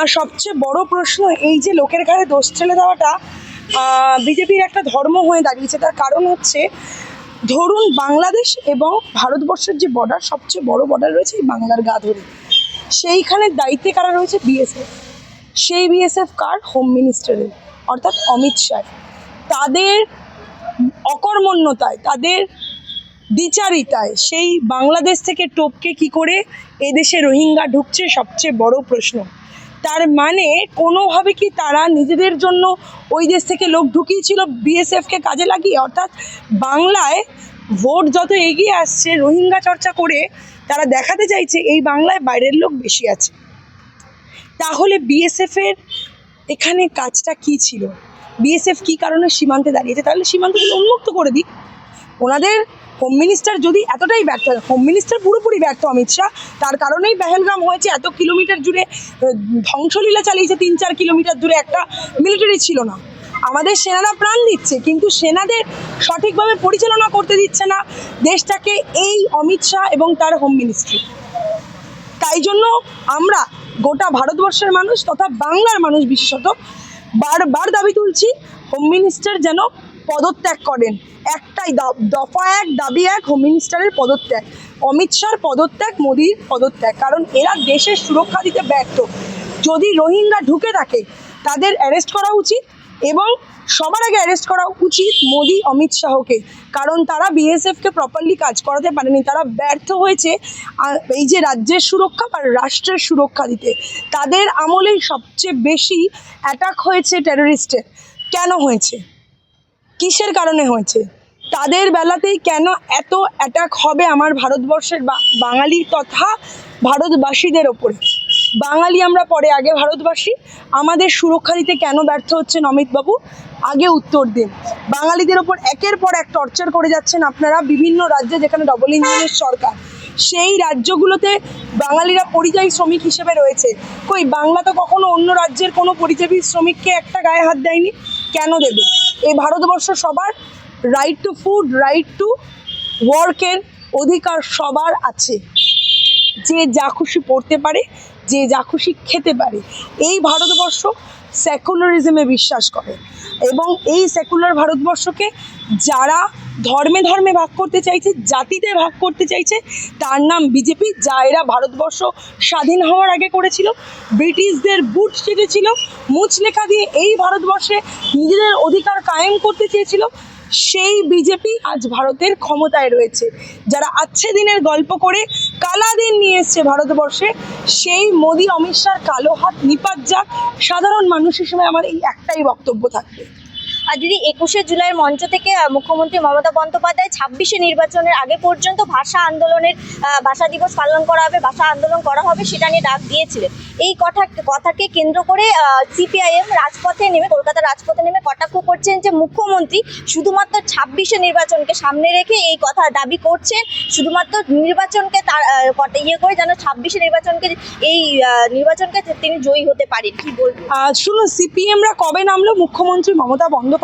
আর সবচেয়ে বড় প্রশ্ন এই যে লোকের ঘাড়ে দোষ ঠেলে দেওয়াটা বিজেপির একটা ধর্ম হয়ে দাঁড়িয়েছে। তার কারণ হচ্ছে, ধরুন বাংলাদেশ এবং ভারতবর্ষের যে বর্ডার সবচেয়ে বড় বর্ডার রয়েছে এই বাংলার গা ধরে। সেইখানের দায়িত্বে কারা রয়েছে? বিএসএফ সেই বিএসএফ কার? হোম মিনিস্টারের অর্থাৎ অমিত শাহ। তাদের অকর্মণ্যতায়, তাদের দ্বিচারিতায় সেই বাংলাদেশ থেকে টপকে কি করে এদেশে রোহিঙ্গা ঢুকছে? সবচেয়ে বড় প্রশ্ন। তার মানে কোনোভাবে কি তারা নিজেদের জন্য ওই দেশ থেকে লোক ঢুকিয়েছিল বিএসএফকে কাজে লাগিয়ে? অর্থাৎ বাংলায় ভোট যত এগিয়ে আসছে, রোহিঙ্গা চর্চা করে তারা দেখাতে চাইছে এই বাংলায় বাইরের লোক বেশি আছে। তাহলে বিএসএফের এখানে কাজটা কি ছিল? বিএসএফ কি কারণে সীমান্তে দাঁড়িয়েছে? তাহলে সীমান্তগুলো উন্মুক্ত করে দিক। ওনাদের হোম মিনিস্টার যদি এতটাই ব্যর্থ হোম মিনিস্টার পুরোপুরি ব্যর্থ অমিত শাহ, তার কারণেই পেহেলগাম হয়েছে এত কিলোমিটার জুড়ে ধ্বংসলীলা চালিয়েছে তিন চার কিলোমিটার দূরে একটা মিলিটারি ছিল না। আমাদের সেনারা প্রাণ দিচ্ছে, কিন্তু সেনাদের সঠিকভাবে পরিচালনা করতে দিচ্ছে না দেশটাকে এই অমিত শাহ এবং তার হোম মিনিস্ট্রি তাই জন্য আমরা গোটা ভারতবর্ষের মানুষ তথা বাংলার মানুষ বিশেষত, বারবার দাবি তুলছি হোম মিনিস্টার যেন পদত্যাগ করেন। একটাই দফা এক, দাবি এক হোম মিনিস্টারের পদত্যাগ। অমিত শাহর পদত্যাগ, মোদির পদত্যাগ। কারণ এরা দেশের সুরক্ষা দিতে ব্যর্থ। যদি রোহিঙ্গা ঢুকে থাকে, তাদের অ্যারেস্ট করা উচিত এবং সবার আগে অ্যারেস্ট করা উচিত মোদি, অমিত শাহকে। কারণ তারা বিএসএফকে প্রপারলি কাজ করাতে পারেনি। তারা ব্যর্থ হয়েছে এই যে রাজ্যের সুরক্ষা বা রাষ্ট্রের সুরক্ষা দিতে। তাদের আমলেই সবচেয়ে বেশি অ্যাটাক হয়েছে টেররিস্টের কেন হয়েছে? কিসের কারণে হয়েছে? তাদের বেলাতেই কেন এত অ্যাটাক হবে আমার ভারতবর্ষের বাঙালি তথা ভারতবাসীদের ওপরে? বাঙালি আমরা পরে আগে ভারতবাসী, আমাদের সুরক্ষা দিতে কেন ব্যর্থ হচ্ছেন অমিতবাবু? আগে উত্তর দিন। বাঙালিদের ওপর একের পর এক টর্চার করে যাচ্ছেন আপনারা বিভিন্ন রাজ্যে যেখানে ডবল ইঞ্জিনের সরকার। সেই রাজ্যগুলোতে বাঙালিরা পরিযায়ী শ্রমিক হিসেবে রয়েছে। কই, বাংলা তো কখনো অন্য রাজ্যের কোনো পরিযায়ী শ্রমিককে একটা গায়ে হাত দেয়নি? কেন দেবে? এই ভারতবর্ষ সবার right to food right to ওয়ার্কের অধিকার সবার আছে। যে যা খুশি পড়তে পারে, যে যা খুশি খেতে পারে। এই ভারতবর্ষ সেকুলারিজমে বিশ্বাস করে। এবং এই সেকুলার ভারতবর্ষকে যারা ধর্মে ধর্মে ভাগ করতে চাইছে, জাতিতে ভাগ করতে চাইছে, তার নাম বিজেপি যা এরা ভারতবর্ষ স্বাধীন হওয়ার আগে করেছিল। ব্রিটিশদের বুট চেটেছিল মুচলেখা দিয়ে এই ভারতবর্ষে নিজেদের অধিকার কায়েম করতে চেয়েছিল। সেই বিজেপি আজ ভারতের ক্ষমতায় রয়েছে। যারা আচ্ছে দিনের গল্প করে কালা দিন নিয়ে এসছে ভারতবর্ষে, সেই মোদি, অমিত শাহর কালো হাত নিপাত যাক। সাধারণ মানুষ হিসেবে আমার এই একটাই বক্তব্য থাকবে। আর দিদি, একুশে জুলাইয়ের মঞ্চ থেকে মুখ্যমন্ত্রী মমতা বন্দ্যোপাধ্যায় ছাব্বিশে নির্বাচনের আগে পর্যন্ত ভাষা আন্দোলনের ভাষা দিবস পালন করা হবে, ভাষা আন্দোলন করা হবে, সেটা নিয়ে ডাক দিয়েছিলেন। এই কথা, কথাকে কেন্দ্র করে সিপিআইএম রাজপথে নেমে, কলকাতা রাজপথে নেমে কটাক্ষ করছেন যে মুখ্যমন্ত্রী শুধুমাত্র ছাব্বিশে নির্বাচনকে সামনে রেখে এই কথা দাবি করছেন, শুধুমাত্র নির্বাচনকে তার ইয়ে করে যেন ছাব্বিশে নির্বাচনকে, এই নির্বাচনকে তিনি জয়ী হতে পারেন, কি বলবেন? শুনুন, সিপিএমরা কবে নামলো? মুখ্যমন্ত্রী মমতা বন্দ্যোপাধ্যায়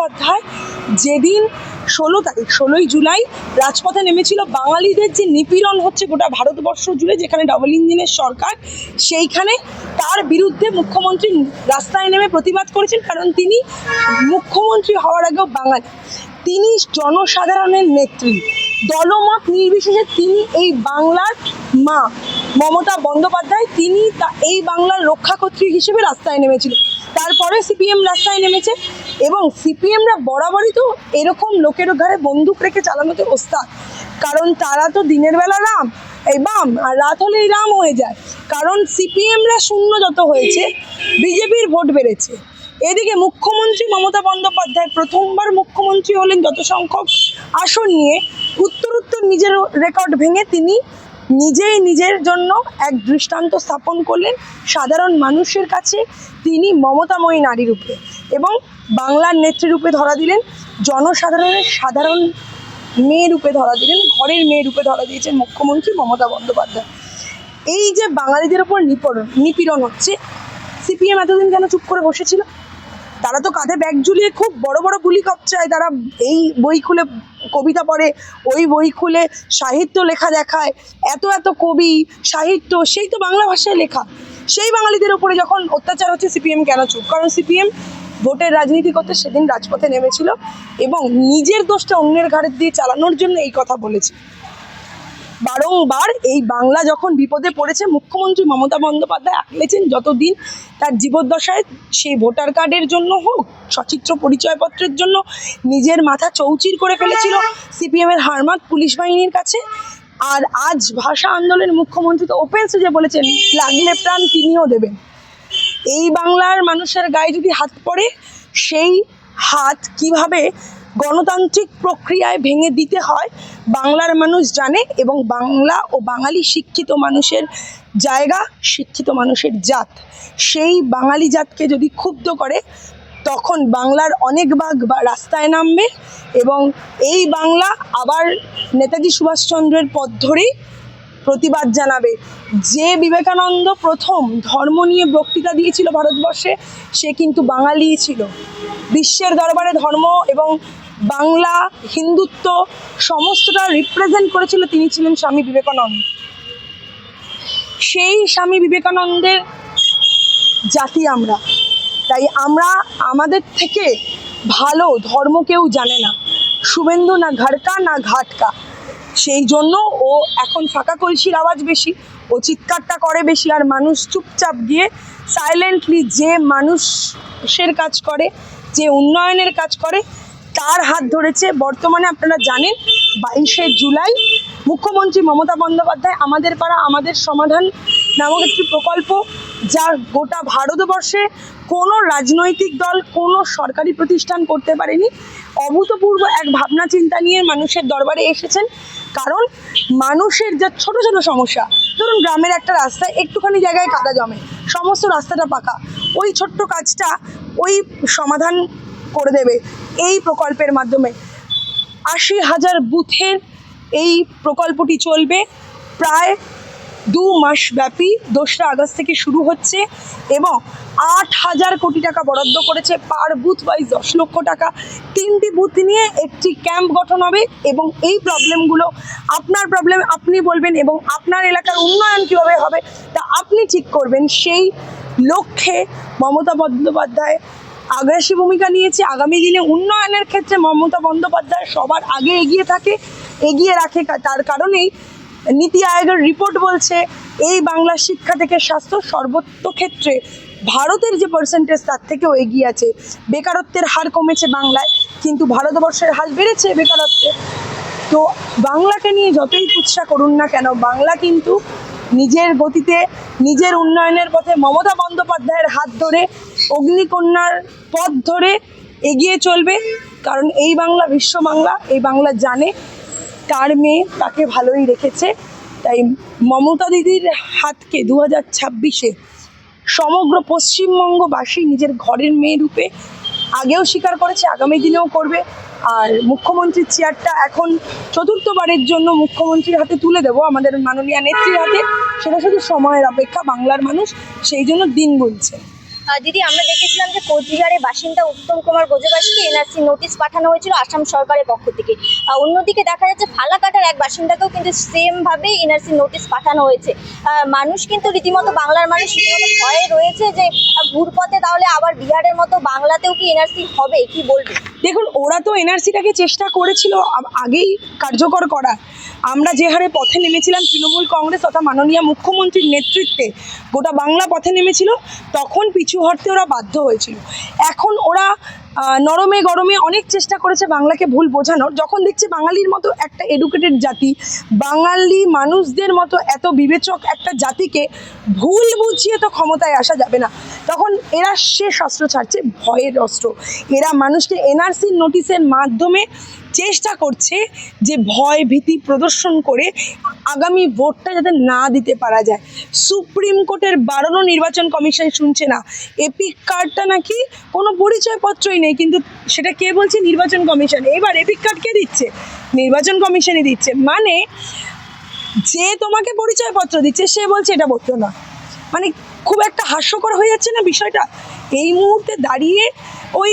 যেদিন ষোলো তারিখ, ষোলোই জুলাই রাজপথে নেমেছিল বাঙালিদের যে নিপীড়ন হচ্ছে গোটা ভারতবর্ষ জুড়ে, যেখানে ডবল ইঞ্জিনের সরকার, সেইখানে তার বিরুদ্ধে মুখ্যমন্ত্রী রাস্তায় নেমে প্রতিবাদ করেছেন, কারণ তিনি মুখ্যমন্ত্রী হওয়ার আগেও বাঙালি। তিনি জনসাধারণের নেত্রী। দলমত নির্বিশেষে তিনি এই বাংলার মা, মমতা বন্দ্যোপাধ্যায়, তিনি তা- এই বাংলার রক্ষাকর্ত্রী হিসেবে রাস্তায় নেমেছিল। তারপরে সিপিএম রাস্তায় নেমেছে। এবং সিপিএমরা বরাবরই তো এরকম লোকের ঘরে বন্দুক রেখে চালানোতে ওস্তাদ। কারণ তারা তো দিনের বেলা রাম, এই বাম, আর রাত হলেই রাম হয়ে যায়। কারণ সিপিএমরা শূন্য যত হয়েছে, বিজেপির ভোট বেড়েছে। এদিকে মুখ্যমন্ত্রী মমতা বন্দ্যোপাধ্যায় প্রথমবার মুখ্যমন্ত্রী হলেন যত সংখ্যক আসন নিয়ে উত্তর উত্তর নিজের রেকর্ড ভেঙে তিনি নিজেই নিজের জন্য এক দৃষ্টান্ত স্থাপন করলেন সাধারণ মানুষের কাছে। তিনি মমতাময়ী নারী রূপে এবং বাংলার নেত্রী রূপে ধরা দিলেন, জনসাধারণের সাধারণ মেয়ে রূপে ধরা দিলেন, ঘরের মেয়ে রূপে ধরা দিয়েছেন মুখ্যমন্ত্রী মমতা বন্দ্যোপাধ্যায়। এই যে বাঙালিদের ওপর নিপীড়ন নিপীড়ন হচ্ছে, সিপিএম এতদিন কেন চুপ করে বসেছিল? তারা তো কাঁধে ব্যাগ ঝুলিয়ে খুব বড় বড় গুলি কপচায় তারা এই বই খুলে কবিতা পড়ে, ওই বই খুলে সাহিত্য লেখা দেখায়, এত এত কবি, সাহিত্য, সেই তো বাংলা ভাষায় লেখা। সেই বাঙালিদের উপরে যখন অত্যাচার হচ্ছে, সিপিএম কেন চুপ? কারণ সিপিএম ভোটের রাজনীতি করতে সেদিন রাজপথে নেমেছিল এবং নিজের দোষটা অন্যের ঘাড়ে দিয়ে চালানোর জন্য এই কথা বলেছে। বারংবার এই বাংলা যখন বিপদে পড়েছে, মুখ্যমন্ত্রী মমতা বন্দ্যোপাধ্যায় আগলেছেন যতদিন তার জীবদ্দশায় সেই ভোটার কার্ডের জন্য হোক, সচিত্র পরিচয়পত্রের জন্য নিজের মাথা চৌচির করে ফেলেছিল সিপিএমের হারমাত পুলিশ বাহিনীর কাছে। আর আজ ভাষা আন্দোলনের মুখ্যমন্ত্রী তো ওপেন যে বলেছেন, লাগলে প্রাণ তিনিও দেবেন। এই বাংলার মানুষের গায়ে যদি হাত পড়ে, সেই হাত কীভাবে গণতান্ত্রিক প্রক্রিয়ায় ভেঙে দিতে হয়, বাংলার মানুষ জানে এবং বাংলা ও বাঙালি শিক্ষিত মানুষের জায়গা, শিক্ষিত মানুষের জাত। সেই বাঙালি জাতকে যদি ক্ষুব্ধ করে, তখন বাংলার অনেক ভাগ বা রাস্তায় নামবে এবং এই বাংলা আবার নেতাজি সুভাষচন্দ্রের পথ ধরেই প্রতিবাদ জানাবে। যে বিবেকানন্দ প্রথম ধর্ম নিয়ে বক্তৃতা দিয়েছিল ভারতবর্ষে, সে কিন্তু বাঙালিই ছিল। বিশ্বের দরবারে ধর্ম এবং বাংলা, হিন্দুত্ব সমস্তটা রিপ্রেজেন্ট করেছিল তিনি ছিলেন স্বামী বিবেকানন্দ। সেই স্বামী বিবেকানন্দের জাতি আমরা। তাই আমরা আমাদের থেকে ভালো ধর্ম কেউ জানে না। শুভেন্দু না ঘাড়কা, না ঘাটকা। সেই জন্য ও এখন ফাঁকা কলসির আওয়াজ বেশি। ও চিৎকারটা করে বেশি আর মানুষ চুপচাপ গিয়ে সাইলেন্টলি যে মানুষের কাজ করে, যে উন্নয়নের কাজ করে, তার হাত ধরেছে। বর্তমানে আপনারা জানেন, বাইশে জুলাই মুখ্যমন্ত্রী মমতা বন্দ্যোপাধ্যায় আমাদের পাড়া, আমাদের সমাধান নামক একটি প্রকল্প যা গোটা ভারতবর্ষে কোনো রাজনৈতিক দল, কোনো সরকারি প্রতিষ্ঠান করতে পারেনি। অভূতপূর্ব এক ভাবনা চিন্তা নিয়ে মানুষের দরবারে এসেছেন। কারণ মানুষের যা ছোট ছোট সমস্যা, ধরুন গ্রামের একটা রাস্তায় একটুখানি জায়গায় কাদা জমে, সমস্ত রাস্তাটা পাকা। ওই ছোট্ট কাজটা ওই সমাধান করে দেবে এই প্রকল্পের মাধ্যমে। আশি হাজার বুথের এই প্রকল্পটি চলবে। প্রায় দু মাস ব্যাপী দোসরা আগস্ট থেকে শুরু হচ্ছে এবং আট হাজার কোটি টাকা বরাদ্দ করেছে পার বুথ ওয়াইজ দশ লক্ষ টাকা। তিনটি বুথ নিয়ে একটি ক্যাম্প গঠন হবে এবং এই প্রবলেমগুলো আপনার প্রবলেম আপনি বলবেন এবং আপনার এলাকার উন্নয়ন কীভাবে হবে তা আপনি ঠিক করবেন। সেই লক্ষ্যে মমতা বন্দ্যোপাধ্যায় আগ্রাসী ভূমিকা নিয়েছে। আগামী দিনে উন্নয়নের ক্ষেত্রে মমতা বন্দ্যোপাধ্যায় সবার আগে এগিয়ে থাকে, এগিয়ে রাখে তার কারণেই নীতি আয়োগের রিপোর্ট বলছে, এই বাংলা শিক্ষা থেকে স্বাস্থ্য সর্বত্র ক্ষেত্রে ভারতের যে পার্সেন্টেজ তার থেকেও এগিয়ে আছে। বেকারত্বের হার কমেছে বাংলায়, কিন্তু ভারতবর্ষের হার বেড়েছে বেকারত্বে। তো বাংলাকে নিয়ে যতই কুৎসা করুন না কেন, বাংলা কিন্তু নিজের গতিতে, নিজের উন্নয়নের পথে মমতা বন্দ্যোপাধ্যায়ের হাত ধরে, অগ্নিকন্যার পথ ধরে এগিয়ে চলবে। কারণ এই বাংলা, বিশ্ব বাংলা, এই বাংলা জানে তার মেয়ে তাকে ভালোই রেখেছে। তাই মমতা দিদির হাতকে দু হাজার ছাব্বিশে সমগ্র পশ্চিমবঙ্গবাসী নিজের ঘরের মেয়ে রূপে আগেও স্বীকার করেছে, আগামী দিনেও করবে। আর মুখ্যমন্ত্রীর চেয়ারটা এখন চতুর্থবারের জন্য মুখ্যমন্ত্রীর হাতে তুলে দেবো, আমাদের মাননীয় নেত্রীর হাতে। সেটা শুধু সময়ের অপেক্ষা, বাংলার মানুষ সেই জন্য দিন গুনছে। দিদি, আমরা দেখেছিলাম যে কোচবিহারের বাসিন্দা উত্তম কুমার গোজবাসীকে এনআরসি নোটিশ পাঠানো হয়েছিল আসাম সরকারের পক্ষ থেকে। অন্যদিকে দেখা যাচ্ছে ফালাকাটার এক বাসিন্দাকেও কিন্তু সেম ভাবে এনআরসি নোটিশ পাঠানো হয়েছে। মানুষ কিন্তু রীতিমতো বাংলার মানুষ রীতিমতো ভয়ে রয়েছে যে ঘুরপথে তাহলে আবার বিহারের মতো বাংলাতেও কি এনআরসি হবে, কি বলবে? দেখুন, ওরা তো এনআরসিটাকে চেষ্টা করেছিল আগেই কার্যকর করা। আমরা যে হারে পথে নেমেছিলাম, তৃণমূল কংগ্রেস তথা মাননীয় মুখ্যমন্ত্রীর নেতৃত্বে গোটা বাংলা পথে নেমেছিল, তখন পিছু হটতে ওরা বাধ্য হয়েছিল। এখন ওরা নরমে গরমে অনেক চেষ্টা করেছে বাংলাকে ভুল বোঝানোর। যখন দেখছে বাঙালির মতো একটা এডুকেটেড জাতি, বাঙালি মানুষদের মতো এত বিবেচক একটা জাতিকে ভুল বুঝিয়ে তো ক্ষমতায় আসা যাবে না। তখন এরা শেষ অস্ত্র ছাড়ছে, ভয়ের অস্ত্র। এরা মানুষকে এনআরসির নোটিশের মাধ্যমে চেষ্টা করছে যে ভয় ভীতি প্রদর্শন করে আগামী ভোটটা যাতে না দিতে পারা যায়। সুপ্রিম কোর্টের বারণও নির্বাচন কমিশন শুনছে না। এপিক কার্ডটা নাকি কোনো পরিচয়পত্রই নেই, কিন্তু সেটা কে বলছে? নির্বাচন কমিশন। এবার এপিক কার্ড কে দিচ্ছে? নির্বাচন কমিশনই দিচ্ছে। মানে যে তোমাকে পরিচয়পত্র দিচ্ছে, সে বলছে এটা বলতো না মানে খুব একটা হাস্যকর হয়ে যাচ্ছে না বিষয়টা? এই মুহূর্তে দাঁড়িয়ে ওই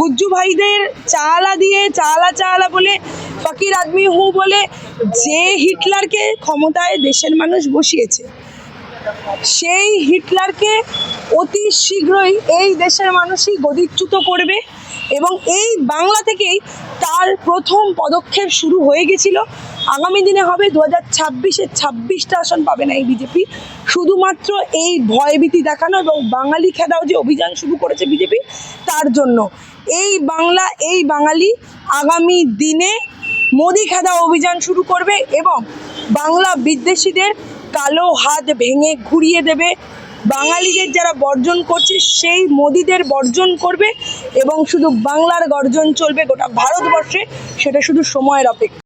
গুজ্জু ভাইদের চালা দিয়ে চালা চালা বলে ফকির আদমি হু বলে যে হিটলারকে ক্ষমতায় দেশের মানুষ বসিয়েছে। সেই হিটলারকে অতি শীঘ্রই এই দেশের মানুষই গদিচ্যুত করবে এবং এই বাংলা থেকেই তার প্রথম পদক্ষেপ শুরু হয়ে গেছিল। আগামী দিনে হবে দু হাজার ছাব্বিশে ছাব্বিশটা আসন পাবে না এই বিজেপি। শুধুমাত্র এই ভয়ভীতি দেখানো এবং বাঙালি খেদাও যে অভিযান শুরু করেছে বিজেপি, তার জন্য। এই বাংলা, এই বাঙালি আগামী দিনে মোদি খেদা অভিযান শুরু করবে এবং বাংলা বিদ্বেষীদের কালো হাত ভেঙে ঘুরিয়ে দেবে। বাঙালিদের যারা বর্জন করছে, সেই মোদিদের বর্জন করবে এবং শুধু বাংলার গর্জন চলবে গোটা ভারতবর্ষে, সেটা শুধু সময়ের অপেক্ষা।